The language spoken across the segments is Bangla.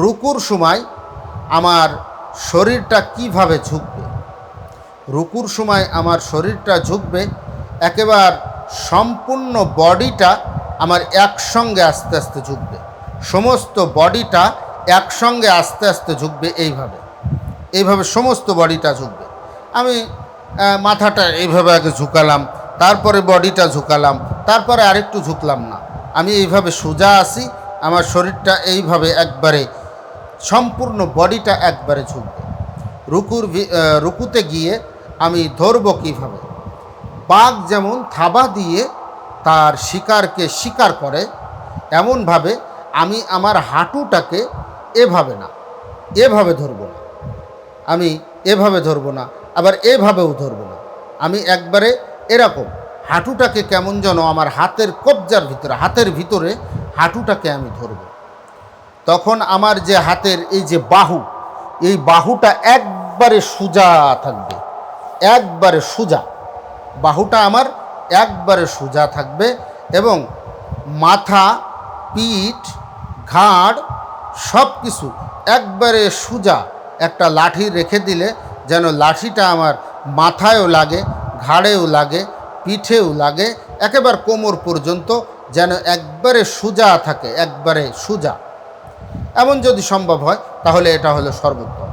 রুকুর সময় আমার শরীরটা কীভাবে ঝুঁকবে? রুকুর সময় আমার শরীরটা ঝুঁকবে, একেবার সম্পূর্ণ বডিটা আমার একসঙ্গে আস্তে আস্তে ঝুঁকবে। সমস্ত বডিটা একসঙ্গে আস্তে আস্তে ঝুঁকবে এইভাবে। এইভাবে সমস্ত বডিটা ঝুঁকবে। আমি মাথাটা এইভাবে আগে ঝুঁকালাম, তারপরে বডিটা ঝুঁকালাম, তারপরে আরেকটু ঝুঁকলাম না। আমি এইভাবে সোজা আসি আমার শরীরটা এইভাবে একবারে সম্পূর্ণ বডিটা একবারে ঝুঁকবে রুকুর রুকুতে গিয়ে আমি ধরবো কীভাবে? বাঘ যেমন থাবা দিয়ে তার শিকারকে শিকার করে, এমনভাবে আমি আমার হাঁটুটাকে এভাবে না, এভাবে ধরবো না। আমি এভাবে ধরবো না, আবার এভাবেও ধরবো না। আমি একবারে এরকম, হাঁটুটাকে কেমন যেন আমার হাতের কবজার ভিতরে, হাতের ভিতরে হাঁটুটাকে আমি ধরবো। তখন আমার যে হাতের এই যে বাহু, এই বাহুটা একবারে সোজা থাকবে, একবারে সোজা। বাহুটা আমার একবারে সোজা থাকবে এবং মাথা, পিঠ, ঘাড় সব কিছু একবারে সোজা একটা লাঠি রেখে দিলে যেন লাঠিটা আমার মাথায়ও লাগে, ঘাড়েও লাগে, পিঠেও লাগে, একেবারে কোমর পর্যন্ত যেন একবারে সোজা থাকে, একবারে সোজা। এমন যদি সম্ভব হয়, তাহলে এটা হলো সর্বোত্তম।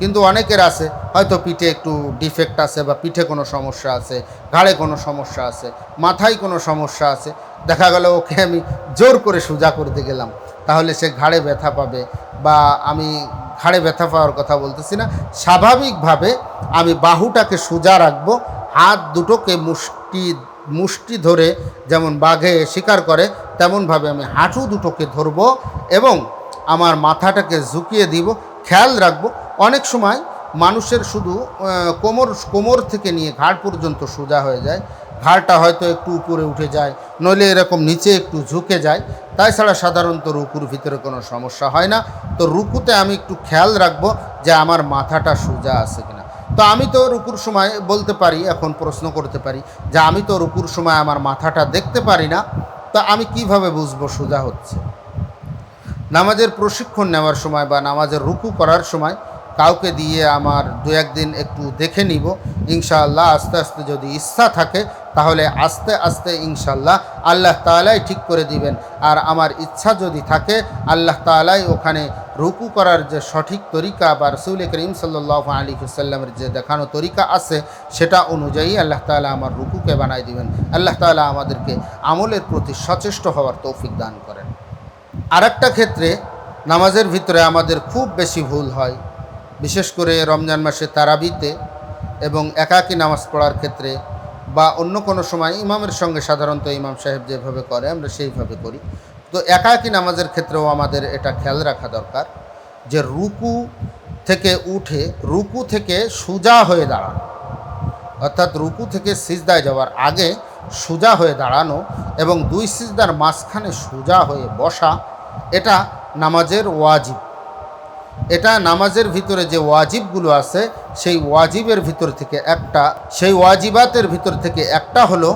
কিন্তু অনেকের আছে, হয়তো পিঠে একটু ডিফেক্ট আছে বা পিঠে কোনো সমস্যা আছে, ঘাড়ে কোনো সমস্যা আছে, মাথায় কোনো সমস্যা আছে, দেখা গেল ওকে আমি জোর করে সোজা করতে গেলাম, তাহলে সে ঘাড়ে ব্যথা পাবে বা আমি ঘাড়ে ব্যথা পাওয়ার কথা বলতেছি না, স্বাভাবিকভাবে আমি বাহুটাকে সোজা রাখব, হাত দুটোকে মুষ্টি মুষ্টি ধরে যেমন বাঘে শিকার করে, তেমনভাবে আমি হাঁটু দুটোকে ধরবো এবং আমার মাথাটাকে ঝুঁকিয়ে দিব, খেয়াল রাখব। অনেক সময় মানুষের শুধু কোমর কোমর থেকে নিয়ে ঘাড় পর্যন্ত সোজা হয়ে যায়। ঘাড়টা হয়তো একটু উপরে উঠে যায়, নইলে এরকম নিচে একটু ঝুঁকে যায়। তাই ছাড়া সাধারণত রুকুর ভিতরে কোনো সমস্যা হয় না। তো রুকুতে আমি একটু খেয়াল রাখব যে আমার মাথাটা সোজা আছে কিনা। তো আমি তো রুকুর সময় বলতে পারি, এখন প্রশ্ন করতে পারি যে আমি তো রুকুর সময় আমার মাথাটা দেখতে পারি না, তো আমি কীভাবে বুঝব সোজা হচ্ছে? নামাজের প্রশিক্ষণ নেওয়ার সময় বা নামাজের রুকু করার সময় কাউকে দিয়ে আমার দু একদিন একটু দেখে নিব। ইনশাআল্লাহ আস্তে আস্তে যদি ইচ্ছা থাকে, তাহলে আস্তে আস্তে ইনশাল্লাহ আল্লাহ তালাই ঠিক করে দিবেন। আর আমার ইচ্ছা যদি থাকে, আল্লাহ তালাই ওখানে রুকু করার যে সঠিক তরিকা বা রসুল করিম সাল্লাহ আলী সাল্লামের যে দেখানো তরিকা আছে, সেটা অনুযায়ী আল্লাহ তালা আমার রুকুকে বানাই দিবেন। আল্লাহ তালা আমাদেরকে আমলের প্রতি সচেষ্ট হওয়ার তৌফিক দান করেন। আর ক্ষেত্রে নামাজের ভিতরে আমাদের খুব বেশি ভুল হয়, বিশেষ করে রমজান মাসে তারাবিতে এবং একাকী নামাজ পড়ার ক্ষেত্রে বা অন্য কোনো সময় ইমামের সঙ্গে সাধারণত ইমাম সাহেব যেভাবে করে, আমরা সেইভাবে করি। তো একাকী নামাজের ক্ষেত্রেও আমাদের এটা খেয়াল রাখা দরকার যে রুকু থেকে উঠে, রুকু থেকে সোজা হয়ে দাঁড়ানো, অর্থাৎ রুকু থেকে সিজদায় যাওয়ার আগে সোজা হয়ে দাঁড়ানো এবং দুই সিজদার মাঝখানে সোজা হয়ে বসা, এটা নামাজের ওয়াজিব। এটা নামাজের ভিতরে যে ওয়াজিবগুলো আছে, সেই ওয়াজিবের ভিতর থেকে একটা, সেই ওয়াজিবাতের ভিতর থেকে একটা হলো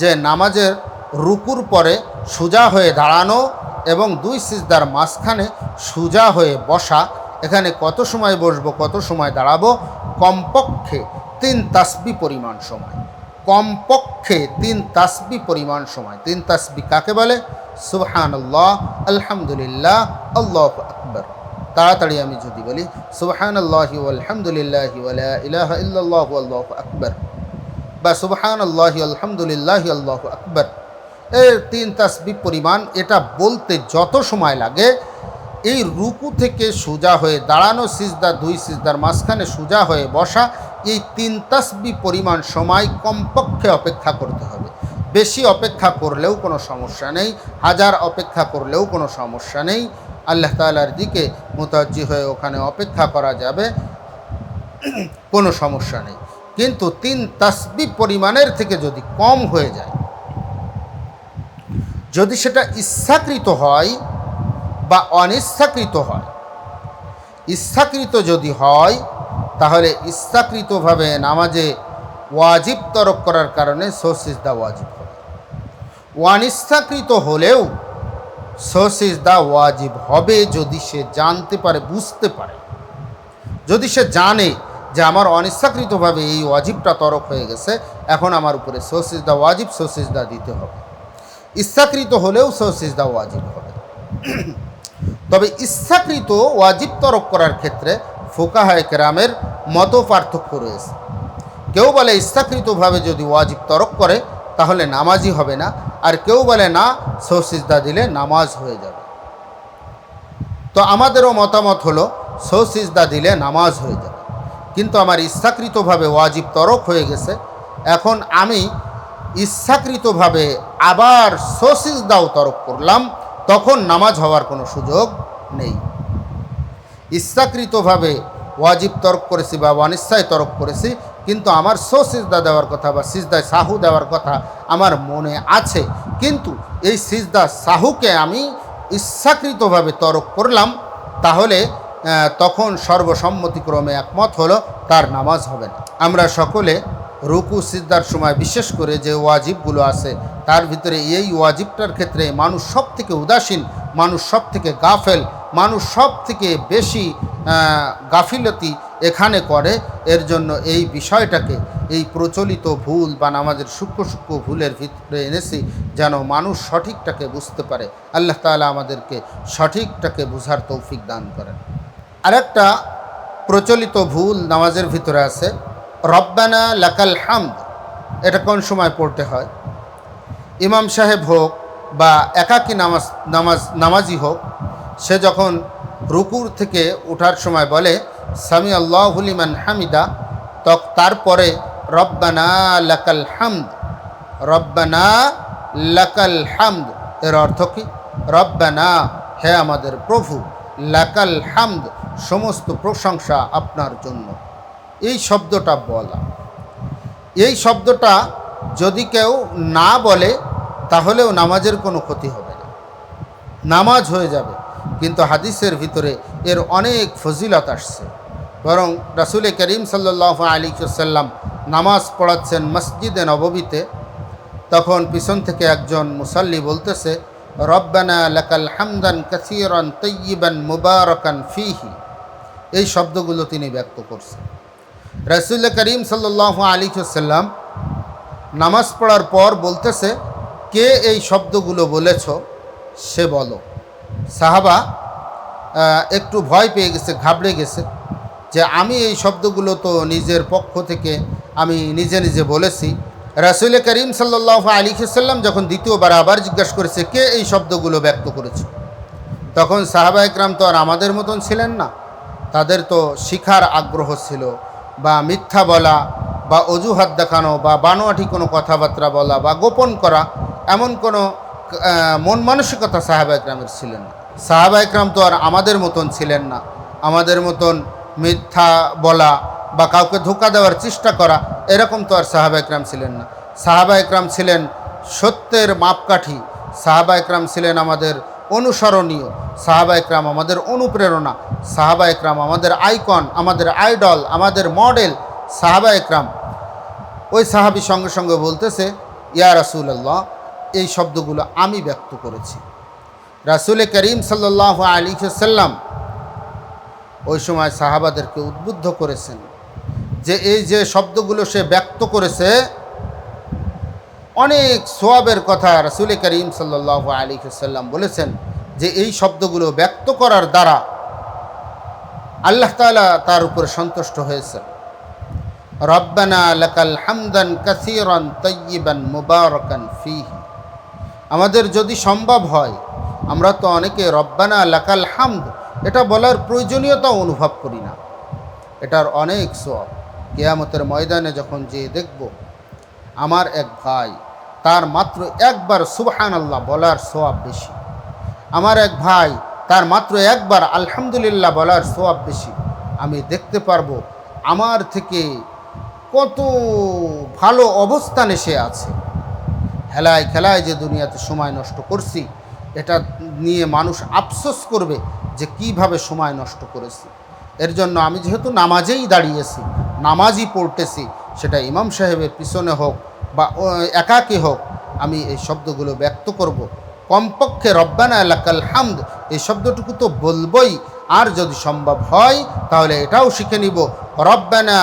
যে নামাজের রুকুর পরে সোজা হয়ে দাঁড়ানো এবং দুই সিজদার মাঝখানে সোজা হয়ে বসা। এখানে কত সময় বসবো, কত সময় দাঁড়াবো? কমপক্ষে তিন তাসবি পরিমাণ সময়। কমপক্ষে তিন তাসবি পরিমাণ সময়। তিন তাসবি কাকে বলে? সুবহান আল্লাহ আলহামদুলিল্লাহ, আল্লাহ আকবর। তাড়াতাড়ি আমি যদি বলি সুবহান আল্লাহি আলহামদুলিল্লাহ ইলাহা ইল্লাল্লাহ আল্লাহ আকবর বা সুবহান আল্লাহ আলহামদুলিল্লাহ আল্লাহ আকবর। এর তিন তাসবি পরিমাণ, এটা বলতে যত সময় লাগে, এই রুকু থেকে সোজা হয়ে দাঁড়ানো সিজদা, দুই সিজদার মাঝখানে সোজা হয়ে বসা এই তিন তাসবি পরিমাণ সময় কমপক্ষে অপেক্ষা করতে হবে। বেশি অপেক্ষা করলেও কোনো সমস্যা নেই, হাজার অপেক্ষা করলেও কোনো সমস্যা নেই। আল্লাহ তালার দিকে মোতাজ্জি হয়ে ওখানে অপেক্ষা করা যাবে, কোনো সমস্যা নেই। কিন্তু তিন তাসবি পরিমাণের থেকে যদি কম হয়ে যায়, যদি সেটা ইচ্ছাকৃত হয় বা অনিচ্ছাকৃত হয়, ইচ্ছাকৃত যদি হয় তাহলে ইচ্ছাকৃতভাবে নামাজে ওয়াজিব তরক করার কারণে সোসিজদা ওয়াজিব হবে। অনিচ্ছাকৃত হলেও সসিজদা ওয়াজিব হবে যদি সে জানতে পারে, বুঝতে পারে। যদি সে জানে যে আমার অনিচ্ছাকৃতভাবে এই ওয়াজিবটা তরক হয়ে গেছে, এখন আমার উপরে সসিজদা ওয়াজিব, সসিজদা দিতে হবে। ইচ্ছাকৃত হলেও সসিজদা ওয়াজিব হবে। তবে ইচ্ছাকৃত ওয়াজিব তরক করার ক্ষেত্রে ফোকাহায় কেরামের মত পার্থক্য রয়েছে। কেউ বলে ইচ্ছাকৃতভাবে যদি ওয়াজিব তরক করে, তাহলে নামাজই হবে না। আর কেউ বলে না, সৌসিজদা দিলে নামাজ হয়ে যাবে। তো আমাদেরও মতামত হলো, সৌসিজদা দিলে নামাজ হয়ে যাবে। কিন্তু আমার ইচ্ছাকৃতভাবে ওয়াজিব তরক হয়ে গেছে। এখন আমি ইচ্ছাকৃতভাবে আবার সৌসিজদাও তরক করলাম, তখন নামাজ হওয়ার কোনো সুযোগ নেই। ইচ্ছাকৃতভাবে ওয়াজিব তরক করেছি বা অনিচ্ছায় তরক করেছি, কিন্তু আমার সো সিজদা দেওয়ার কথা বা সিজদায় সাহু দেওয়ার কথা আমার মনে আছে। কিন্তু এই সিজদা সাহুকে আমি ইচ্ছাকৃতভাবে তরক করলাম, তাহলে তখন সর্বসম্মতিক্রমে একমত হলো তার নামাজ হবে না। আমরা সকলে রুকু সিজদার সময় বিশেষ করে যে ওয়াজিবগুলো আছে, তার ভিতরে এই ওয়াজিবটার ক্ষেত্রে মানুষ সব থেকে উদাসীন, মানুষ সব থেকে গাফেল মানুষ সব থেকে বেশি গাফিলতি এখানে করে। এর জন্য এই বিষয়টাকে, এই প্রচলিত ভুল বা নামাজের সূক্ষ্ম সূক্ষ্ম ভুলের ভিতরে এনেছি যেন মানুষ সঠিকটাকে বুঝতে পারে। আল্লাহ তাআলা আমাদেরকে সঠিকটাকে বোঝার তৌফিক দান করেন। আরেকটা প্রচলিত ভুল নামাজের ভিতরে আছে, রব্বানা লাকাল হামদ। এটা কোন সময় পড়তে হয়? ইমাম সাহেব হোক বা একাকী নামাজ নামাজ, নামাজি হোক সে যখন রুকুর থেকে ওঠার সময় বলে সামি আল্লাহুলিমান হামিদা তক, তারপরে, রব্বানা লাকাল হামদ রব্বানা লাকাল হামদ এর অর্থ কি? রব্বানা, হে আমাদের প্রভু, লাকাল হামদ, সমস্ত প্রশংসা আপনার জন্য এই শব্দটা বলা। এই শব্দটা যদি কেউ না বলে, তাহলেও নামাজের কোনো ক্ষতি হবে না। নামাজ হয়ে যাবে। কিন্তু হাদিসের ভিতরে এর অনেক ফজিলত আসছে। বরং রাসুলে করিম সাল্লাহ আলী সাল্লাম নামাজ পড়াচ্ছেন মসজিদে নববীতে, তখন পিছন থেকে একজন মুসাল্লি বলতেছে, রব্বানা লাকাল হামদান কাসিরান তৈবান মুবারকান ফিহি। এই শব্দগুলো তিনি ব্যক্ত করছেন। রসুল করিম সাল্লাহ আলী সাল্লাম নামাজ পড়ার পর বলতেছে, কে এই শব্দগুলো বলেছ, সে বলো। সাহাবা একটু ভয় পেয়ে গেছে, ঘাবড়ে গেছে যে আমি এই শব্দগুলো তো নিজের পক্ষ থেকে আমি নিজে নিজে বলেছি। রাসুল করিম সাল্লাহ আলী সাল্লাম যখন দ্বিতীয়বার আবার জিজ্ঞাসা করেছে, কে এই শব্দগুলো ব্যক্ত করেছে? তখন সাহাবা একরাম তো আর আমাদের মতন ছিলেন না। তাদের তো শিখার আগ্রহ ছিল বা মিথ্যা বলা বা অজুহাত দেখানো বা বানোয়াটি কোনো কথাবার্তা বলা বা গোপন করা এমন কোনো মন মানসিকতা সাহাবা একরামের ছিলেন না। সাহাবা একরাম তো আর আমাদের মতন ছিলেন না। আমাদের মতন মিথ্যা বলা বা কাউকে ধোকা দেওয়ার চেষ্টা করা, এরকম তো আর সাহাবা একরাম ছিলেন না। সাহাবা একরাম ছিলেন সত্যের মাপকাঠি সাহাবা একরাম ছিলেন আমাদের অনুসরণীয় সাহাবা একরাম আমাদের অনুপ্রেরণা সাহাবা একরাম আমাদের আইকন, আমাদের আইডল, আমাদের মডেল সাহাবা একরাম ওই সাহাবি সঙ্গে সঙ্গে বলতেছে, ইয়া রাসুলাল্লাহ, এই শব্দগুলো আমি ব্যক্ত করেছি। রাসুল করিম সাল্লাহ আলী সাল্লাম ওই সময় সাহাবাদেরকে উদ্বুদ্ধ করেছেন যে এই যে শব্দগুলো সে ব্যক্ত করেছে, অনেক সোয়াবের কথা রসুল করিম সাল্লাহ আলী সাল্লাম বলেছেন যে এই শব্দগুলো ব্যক্ত করার দ্বারা আল্লাহ তাআলা তার উপরে সন্তুষ্ট হয়েছে রব্বানা লাকাল হামদান কাসিরান তৈবান মুবারকান ফিহি। আমাদের যদি সম্ভব হয় আমরা তো অনেকে রব্বানা লাকাল হামদ, এটা বলার প্রয়োজনীয়তা অনুভব করি না। এটার অনেক সোয়াব কেয়ামতের ময়দানে যখন যেয়ে দেখব, আমার এক ভাই, তার মাত্র একবার সুবহান আল্লাহ বলার সোয়াব বেশি। আমার এক ভাই, তার মাত্র একবার আলহামদুলিল্লাহ বলার সোয়াব বেশি। আমি দেখতে পারব, আমার থেকে কত ভালো অবস্থানে সে আছে। হেলায় খেলায় যে দুনিয়াতে সময় নষ্ট করছি এটা নিয়ে মানুষ আফসোস করবে যে কীভাবে সময় নষ্ট করেছি। এর জন্য আমি যেহেতু নামাজেই দাঁড়িয়েছি, নামাজই পড়তেছি, সেটা ইমাম সাহেবের পিছনে হোক বা একাকী হোক, আমি এই শব্দগুলো ব্যক্ত করব। কমপক্ষে রব্বানা এলাকাল হামদ, এই শব্দটুকু তো বলবই। আর যদি সম্ভব হয়, তাহলে এটাও শিখে নিব। রব্বানা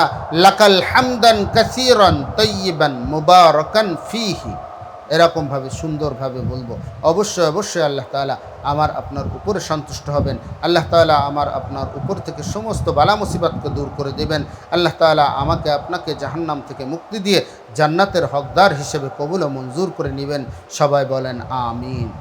লাকাল হামদান কাসিরন তৈবান মুবারকান ফিহি। এরকমভাবে, সুন্দরভাবে বলব। অবশ্যই অবশ্যই আল্লাহ তাআলা আমার আপনার উপরে সন্তুষ্ট হবেন। আল্লাহ তাআলা আমার আপনার উপর থেকে সমস্ত বালা মুসিবাতকে দূর করে দেবেন। আল্লাহ তাআলা আমাকে আপনাকে জাহান্নাম থেকে মুক্তি দিয়ে জান্নাতের হকদার হিসেবে কবুল ও মঞ্জুর করে নেবেন। সবাই বলেন, আমিন।